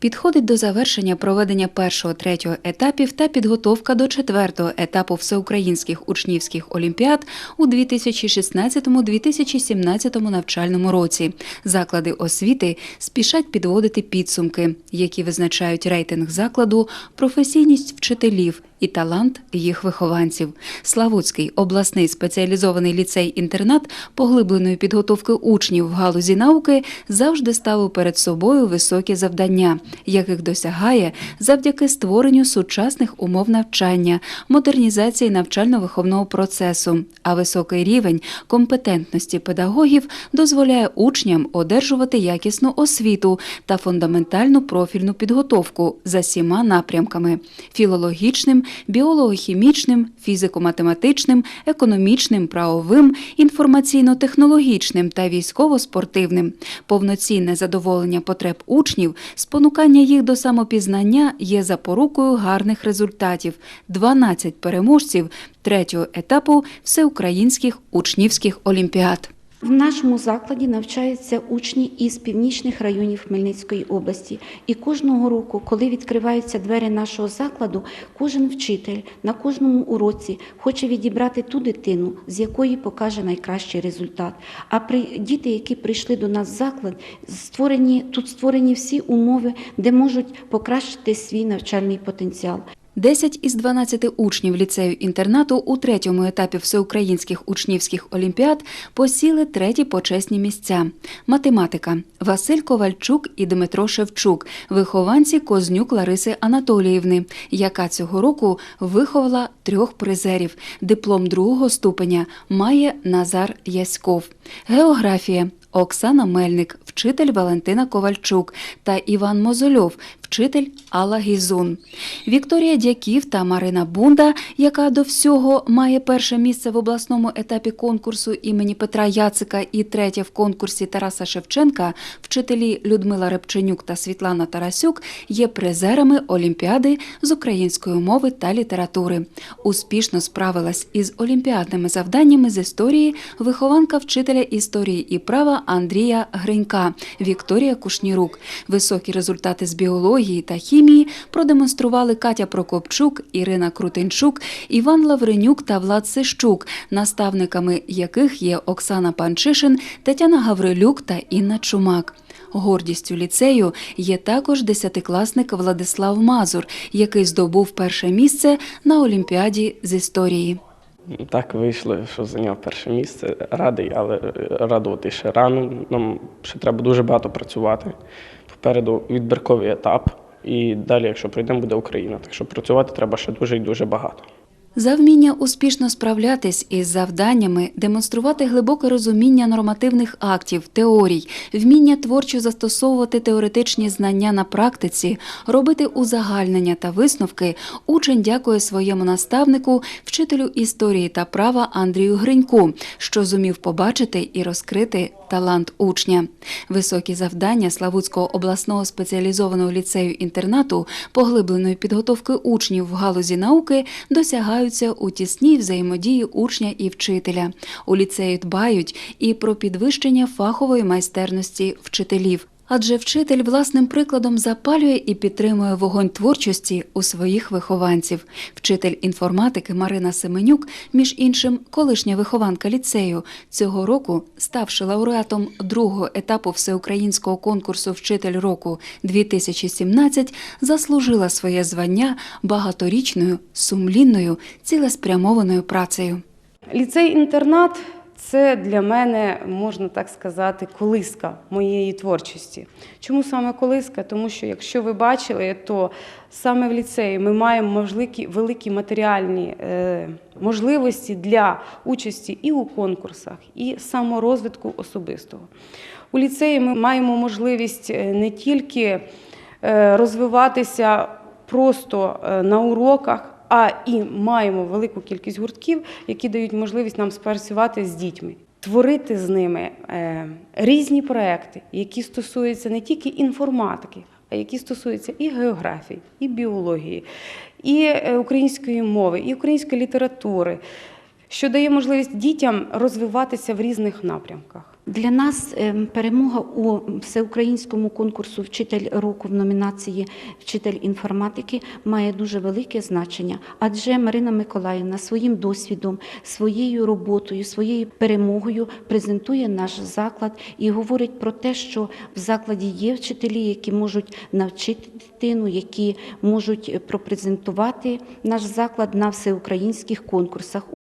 Підходить до завершення проведення першого третього етапів та підготовка до четвертого етапу всеукраїнських учнівських олімпіад у 2016-2017 навчальному році. Заклади освіти спішать підводити підсумки, які визначають рейтинг закладу, професійність вчителів і талант їх вихованців. Славутський обласний спеціалізований ліцей-інтернат поглибленої підготовки учнів в галузі науки завжди ставив перед собою високі завдання, яких досягає завдяки створенню сучасних умов навчання, модернізації навчально-виховного процесу. А високий рівень компетентності педагогів дозволяє учням одержувати якісну освіту та фундаментальну профільну підготовку за сіма напрямками філологічним, біолого-хімічним, фізико-математичним, економічним, правовим, інформаційно-технологічним та військово-спортивним. Повноцінне задоволення потреб учнів, спонукання їх до самопізнання є запорукою гарних результатів. 12 переможців третього етапу всеукраїнських учнівських олімпіад. В нашому закладі навчаються учні із північних районів Хмельницької області. І кожного року, коли відкриваються двері нашого закладу, кожен вчитель на кожному уроці хоче відібрати ту дитину, з якої покаже найкращий результат. А при діти, які прийшли до нас в заклад, створені тут створені всі умови, де можуть покращити свій навчальний потенціал. 10 із 12 учнів ліцею-інтернату у третьому етапі всеукраїнських учнівських олімпіад посіли треті почесні місця. Математика Василь Ковальчук і Дмитро Шевчук, вихованці Кознюк Лариси Анатоліївни, яка цього року виховала трьох призерів. Диплом другого ступеня має Назар Яськов. Географія Оксана Мельник, вчитель Валентина Ковальчук та Іван Мозольов, вчитель Алла Гізун. Вікторія Дяків та Марина Бунда, яка до всього має перше місце в обласному етапі конкурсу імені Петра Яцика і третє в конкурсі Тараса Шевченка, вчителі Людмила Репченюк та Світлана Тарасюк є призерами Олімпіади з української мови та літератури. Успішно справилась із олімпіадними завданнями з історії вихованка вчителя історії і права Андрія Гринька Вікторія Кушнірук. Високі результати з біології та хімії продемонстрували Катя Прокопчук, Ірина Крутенчук, Іван Лавренюк та Влад Сищук, наставниками яких є Оксана Панчишин, Тетяна Гаврилюк та Інна Чумак. Гордістю ліцею є також десятикласник Владислав Мазур, який здобув перше місце на Олімпіаді з історії. Так вийшло, що зайняв перше місце. Радий, але е, радувати ще рано. Нам ще треба дуже багато працювати. Попереду відбірковий етап. І далі, якщо пройдемо, буде Україна. Так що працювати треба ще дуже і дуже багато. За вміння успішно справлятись із завданнями, демонструвати глибоке розуміння нормативних актів, теорій, вміння творчо застосовувати теоретичні знання на практиці, робити узагальнення та висновки, учень дякує своєму наставнику, вчителю історії та права Андрію Гриньку, що зумів побачити і розкрити талант учня. Високі завдання Славутського обласного спеціалізованого ліцею-інтернату поглибленої підготовки учнів в галузі науки досягаються у тісній взаємодії учня і вчителя. У ліцеї дбають і про підвищення фахової майстерності вчителів. Адже вчитель власним прикладом запалює і підтримує вогонь творчості у своїх вихованців. Вчитель інформатики Марина Семенюк, між іншим, колишня вихованка ліцею, цього року, ставши лауреатом другого етапу всеукраїнського конкурсу Вчитель року 2017, заслужила своє звання багаторічною, сумлінною, цілеспрямованою працею. Ліцей-інтернат це для мене, можна так сказати, колиска моєї творчості. Чому саме колиска? Тому що, якщо ви бачили, то саме в ліцеї ми маємо великі, матеріальні е, можливості для участі і у конкурсах, і саморозвитку особистого. У ліцеї ми маємо можливість е, не тільки е, розвиватися просто на уроках а і маємо велику кількість гуртків, які дають можливість нам спрацювати з дітьми. Творити з ними е, різні проекти, які стосуються не тільки інформатики, а які стосуються і географії, і біології, і е, української мови, і української літератури, що дає можливість дітям розвиватися в різних напрямках. Для нас ем, перемога у всеукраїнському конкурсу Вчитель року в номінації Вчитель інформатики має дуже велике значення, адже Марина Миколаївна своїм досвідом, своєю роботою, своєю перемогою презентує наш заклад і говорить про те, що в закладі є вчителі, які можуть навчити дитину, які можуть пропрезентувати наш заклад на всеукраїнських конкурсах.